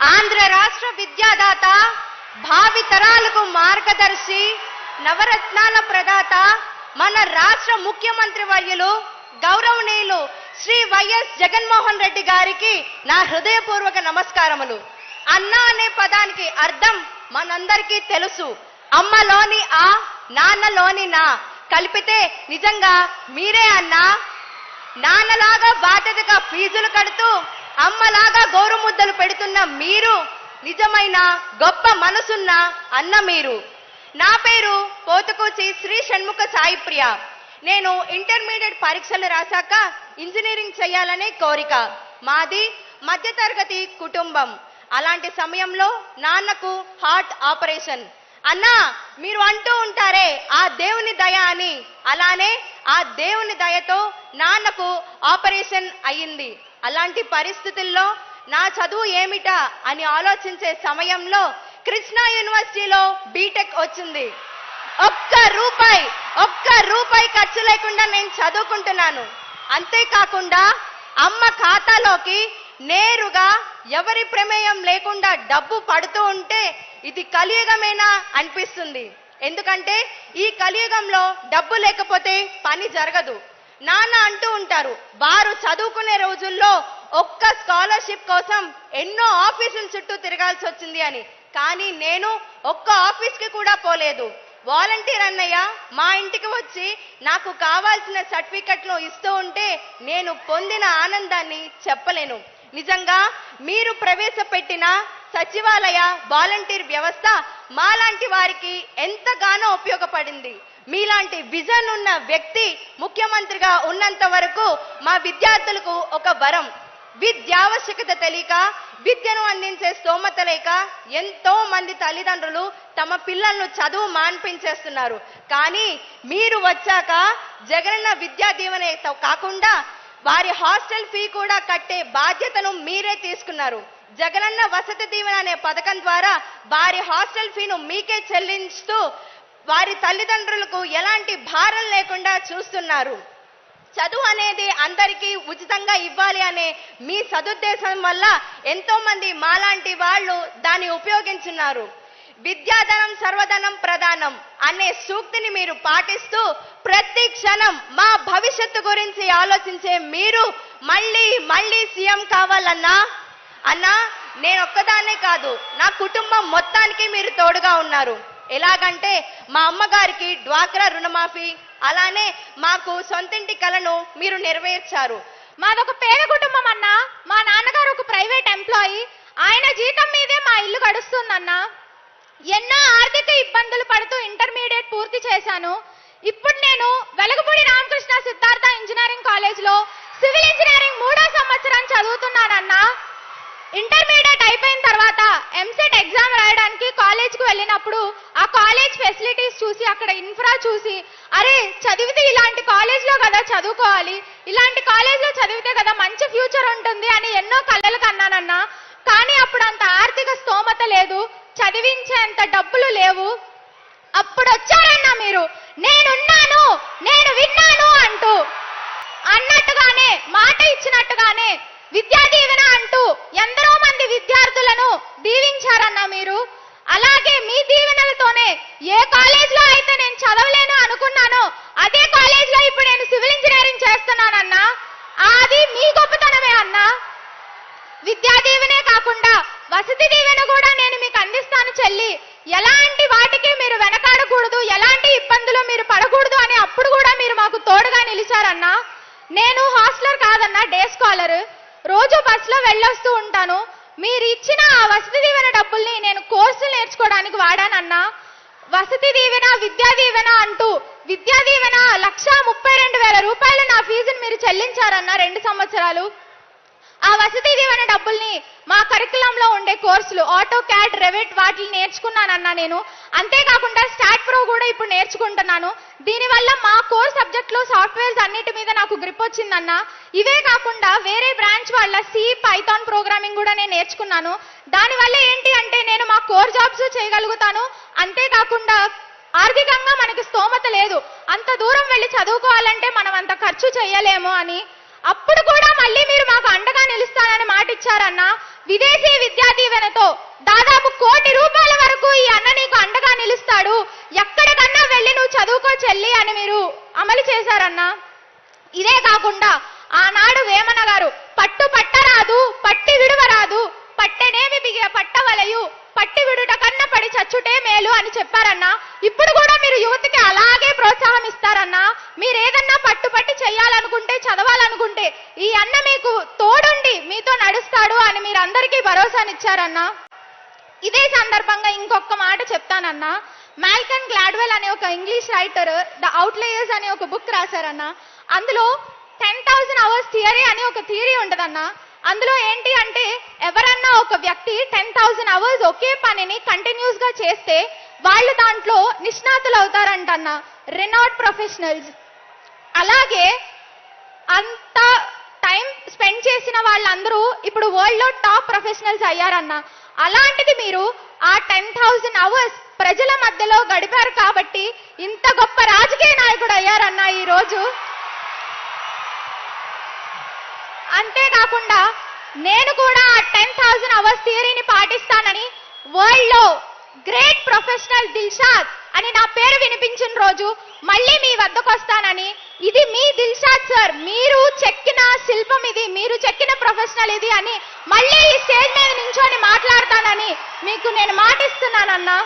ఆంధ్ర రాష్ట్ర విద్యాదాత భావి తరాలకు మార్గదర్శి నవరత్నాల ప్రదాత మన రాష్ట్ర ముఖ్యమంత్రి వర్యులు గౌరవనీయులు శ్రీ వైఎస్ జగన్మోహన్ రెడ్డి గారికి నా హృదయపూర్వక నమస్కారములు. అన్న అనే పదానికి అర్థం మనందరికీ తెలుసు. అమ్మలోని ఆ నాన్నలోని నా. కలిపితే నిజంగా మీరే అన్నా. నాన్నలాగా బాధ్యతగా ఫీజులు కడుతూ అమ్మలాగా గోరుముద్దలు పెడుతున్న మీరు నిజమైన గొప్ప మనసున్న అన్న మీరు. నా పేరు పోతకోచి శ్రీ షణ్ముఖ సాయి ప్రియ నేను ఇంటర్మీడియట్ పరీక్షలు రాశాక ఇంజనీరింగ్ చేయాలనే కోరిక. మాది మధ్యతరగతి కుటుంబం. అలాంటి సమయంలో నాన్నకు హార్ట్ ఆపరేషన్. అన్నా మీరు అంటూ ఉంటారే ఆ దేవుని దయ అని. అలానే ఆ దేవుని దయతో నాన్నకు ఆపరేషన్ అయ్యింది. అలాంటి పరిస్థితుల్లో నా చదువు ఏమిటా అని ఆలోచించే సమయంలో కృష్ణా యూనివర్సిటీలో బీటెక్ వచ్చింది. ఒక్క రూపాయి ఒక్క రూపాయి ఖర్చు లేకుండా నేను చదువుకుంటున్నాను. అంతేకాకుండా అమ్మ ఖాతాలోకి నేరుగా ఎవరి ప్రమేయం లేకుండా డబ్బు పడుతూ ఉంటే ఇది కలియుగమేనా అనిపిస్తుంది. ఎందుకంటే ఈ కలియుగంలో డబ్బు లేకపోతే పని జరగదు. నాన్న అంటూ ఉంటారు వారు చదువుకునే రోజుల్లో ఒక్క స్కాలర్షిప్ కోసం ఎన్నో ఆఫీసుల చుట్టూ తిరగాల్సి వచ్చింది అని. కానీ నేను ఒక్క ఆఫీస్కి కూడా పోలేదు. వాలంటీర్ అన్నయ్య మా ఇంటికి వచ్చి నాకు కావాల్సిన సర్టిఫికెట్ను ఇస్తూ ఉంటే నేను పొందిన ఆనందాన్ని చెప్పలేను. నిజంగా మీరు ప్రవేశపెట్టిన సచివాలయ వాలంటీర్ వ్యవస్థ మాలాంటి వారికి ఎంతగానో ఉపయోగపడింది. మీలాంటి విజన్ ఉన్న వ్యక్తి ముఖ్యమంత్రిగా ఉన్నంత వరకు మా విద్యార్థులకు ఒక వరం. విద్యావశ్యకత తెలియక విద్యను అందించే స్తోమత లేక ఎంతో మంది తల్లిదండ్రులు తమ పిల్లలను చదువు మాన్పించేస్తున్నారు. కానీ మీరు వచ్చాక జగనన్న విద్యా దీవెన కాకుండా వారి హాస్టల్ ఫీ కూడా కట్టే బాధ్యతను మీరే తీసుకున్నారు. జగనన్న వసతి దీవెన అనే పథకం ద్వారా వారి హాస్టల్ ఫీను మీకే చెల్లించుతూ వారి తల్లిదండ్రులకు ఎలాంటి భారం లేకుండా చూస్తున్నారు. చదువు అనేది అందరికీ ఉచితంగా ఇవ్వాలి అనే మీ సదుద్దేశం వల్ల ఎంతో మంది మాలాంటి వాళ్ళు దాన్ని ఉపయోగించున్నారు. విద్యాధనం సర్వధనం ప్రధానం అనే సూక్తిని మీరు పాటిస్తూ ప్రతి క్షణం మా భవిష్యత్తు గురించి ఆలోచించే మీరు మళ్ళీ మళ్ళీ సీఎం కావాలన్నా? అన్నా నేను ఒక్కదాన్నే కాదు నా కుటుంబం మొత్తానికి మీరు తోడుగా ఉన్నారు. ఎలాగంటే మా అమ్మగారికి డ్వాక్రా రుణమాఫీ అలానే మాకు సొంతింటి కలను మీరు నెరవేర్చారు. మాదొక పేద కుటుంబం అన్నా మా నాన్నగారు ఒక ప్రైవేట్ ఎంప్లాయీ ఆయన జీతం మీదే మా ఇల్లు గడుస్తుందన్నా. ఎన్నో ఆర్థిక ఇబ్బందులు పడుతూ ఇంటర్మీడియట్ పూర్తి చేశాను. ఇప్పుడు నేను వెలగపూడి రామకృష్ణ సిద్ధార్థ ఇంజనీరింగ్ కాలేజ్లో సివిల్ ఇంజనీరింగ్ మూడో సంవత్సరం చదువుతున్నానన్నా. ఇంటర్మీడియట్ అయిపోయిన తర్వాత ఎంసెట్ ఎగ్జామ్ రాయడానికి కాలేజ్కి వెళ్ళినప్పుడు ఆ కాలేజ్ ఫెసిలిటీస్ చూసి అక్కడ ఇన్ఫ్రా చూసి అరే చదివితే ఇలాంటి కాలేజ్లో కదా చదువుకోవాలి ఇలాంటి కాలేజ్లో చదివితే కదా మంచి ఫ్యూచర్ ఉంటుంది అని ఎన్నో కలలు కన్నానన్నా. కానీ అప్పుడు అంత ఆర్థిక స్తోమత లేదు చదివించేంత డబ్బులు లేవు. అప్పుడు వచ్చారన్నా మీరు నేనున్నాను నేను విన్నాను అంటూ. అన్నట్టుగానే మాట ఇచ్చినట్టుగానే విద్యా దీవెన అంటూ ఎందరో మంది విద్యార్థులను దీవించారన్న మీరు. అలాగే మీ దీవెనలతోనే ఏ కాలేజ్లో అయితే నేను చదవలేను అనుకున్నానో అదే కాలేజ్లో ఇప్పుడు నేను సివిల్ ఇంజనీరింగ్ చేస్తున్నానన్నా అది మీ గొప్పతనమే అన్నా. విద్యా దీవెనే కాకుండా వసతి దీవెన కూడా నేను మీకు అందిస్తాను చెల్లి. ఎలాంటి వాటికి మీరు వెనకాడకూడదు ఎలాంటి ఇబ్బందులు మీరు పడకూడదు అని అప్పుడు కూడా మీరు మాకు తోడుగా నిలిచారన్నా. నేను హాస్టలర్ కాదన్నా డే స్కాలర్. రోజు బస్సులో వెళ్ళొస్తూ ఉంటాను. మీరు ఇచ్చిన ఆ వసతి దీవెన డబ్బుల్ని నేను కోర్సులు నేర్చుకోవడానికి వాడానన్నా. వసతి దీవెన విద్యా దీవెన అంటూ విద్యా దీవెన లక్ష ముప్పై రెండు వేల రూపాయలు నా ఫీజుని మీరు చెల్లించారన్న రెండు సంవత్సరాలు. ఆ వసతి దీవెన డబ్బుల్ని మా కరికులంలో ఉండే కోర్సులు ఆటో క్యాడ్ రెవెట్ వాటిని నేర్చుకున్నానన్నా నేను. అంతేకాకుండా స్టాట్ ప్రో కూడా ఇప్పుడు నేర్చుకుంటున్నాను. దీనివల్ల మా కోర్ సబ్జెక్ట్లో సాఫ్ట్వేర్స్ అన్నిటి మీద నాకు గ్రిప్ వచ్చిందన్నా. ఇవే కాకుండా వేరే బ్రాంచ్ వాళ్ళ సి పైథాన్ ప్రోగ్రామింగ్ కూడా నేను నేర్చుకున్నాను. దానివల్ల ఏంటి అంటే నేను మా కోర్ జాబ్స్ చేయగలుగుతాను. అంతేకాకుండా ఆర్థికంగా మనకి స్తోమత లేదు. అంత దూరం వెళ్ళి చదువుకోవాలంటే మనం అంత ఖర్చు చేయలేము అని. అప్పుడు కూడా మళ్ళీ మీరు మాకు అండగా నిలుస్తానని మాట ఇచ్చారన్నా విదేశీ విద్యా దీవెనతో దాదాపు కోటి రూపాయల వరకు ఈ అన్న నీకు అండగా నిలుస్తాడు. ఎక్కడికన్నా వెళ్ళి నువ్వు చదువుకో చెల్లి అని మీరు అమలు చేశారన్నా. ఇదే కాకుండా ఆనాడు వేమన గారు పట్టు పట్టరాదు పట్టి విడువరాదు పట్టెనేమి బిగే పట్టవలయు పట్టి విడుట కన్న పడి చచ్చుటే మేలు అని చెప్పారన్నా. ఇప్పుడు కూడా మీరు యువతకి అలాగే ప్రోత్సాహం ఇస్తారన్నా మీరు ఏదన్నా పట్టుపట్టి చేయాలనుకుంటే చదవాలనుకుంటే ఈ అన్న మీకు తోడుండి మీతో నడుస్తాడు అని మీరు అందరికీ భరోసానిచ్చారన్నా. ఇదే సందర్భంగా ఇంకొక మాట చెప్తానన్నా. మాల్కన్ గ్లాడ్వెల్ అనే ఒక ఇంగ్లీష్ రైటర్ ద అవుట్లేయర్స్ అనే ఒక బుక్ రాశారన్నా. అందులో టెన్ థౌజండ్ అవర్స్ థియరీ అని ఒక థియరీ ఉండదన్నా అందులో ఏంటి అంటే ఎవరన్నా ఒక వ్యక్తి టెన్ థౌసండ్ అవర్స్ ఒకే పనిని కంటిన్యూస్గా చేస్తే వాళ్ళు దాంట్లో నిష్ణాతులు అవుతారంటన్న రినాట్ ప్రొఫెషనల్స్ అలాగే అంత టైం స్పెండ్ చేసిన వాళ్ళందరూ ఇప్పుడు వరల్డ్లో టాప్ ప్రొఫెషనల్స్ అయ్యారన్న. అలాంటిది మీరు ఆ టెన్ థౌజండ్ అవర్స్ ప్రజల మధ్యలో గడిపారు కాబట్టి ఇంత గొప్ప రాజకీయ నాయకుడు అయ్యారన్న ఈ రోజు అంతేకాకుండా నేను కూడా ఆ టెన్ థౌజండ్ అవర్స్ థియరీని పాటిస్తానని వరల్డ్లో గ్రేట్ ప్రొఫెషనల్ దిల్షాద్ అని నా పేరు వినిపించిన రోజు మళ్ళీ మీ వద్దకు వస్తానని ఇది మీ దిల్షాద్ సార్ మీరు చెక్కిన శిల్పం ఇది మీరు చెక్కిన ప్రొఫెషనల్ ఇది అని మళ్ళీ ఈ స్టేజ్ మీద నించొని మాట్లాడతానని మీకు నేను మాటిస్తున్నానన్నా.